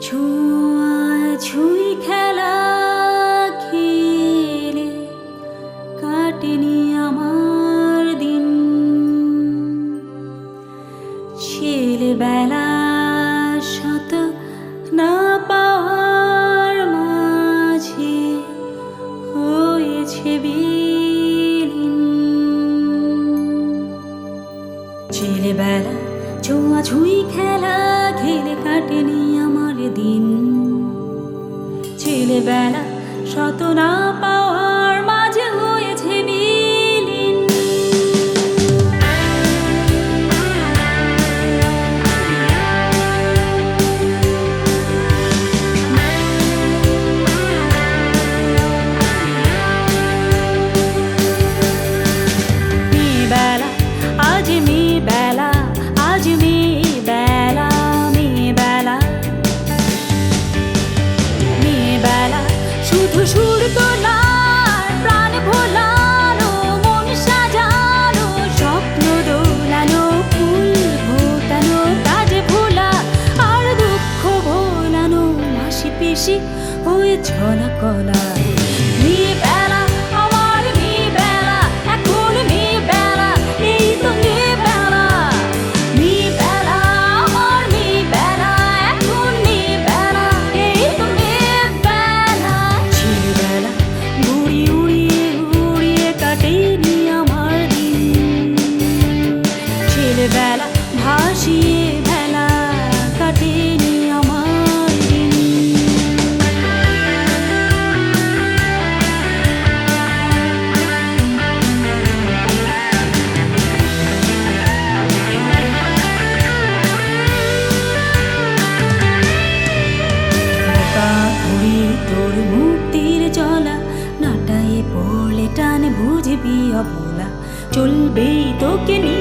ছোঁয়া ছুঁই খেলা খেলে কাটেনি আমার দিন। ছেলেবেলা শত না মাঝে হয়েছে ছেলেবেলা ছোঁয়া ছুঁই খেলা খেলে কাটেনি আমার দিন। ছেলেবেলা শত না পাওয়ার মেয়েবেলা ছেলেবেলা ভাসিয়ে ভেলা কাটেনি অবলা চলবেই তোকে নিয়ে।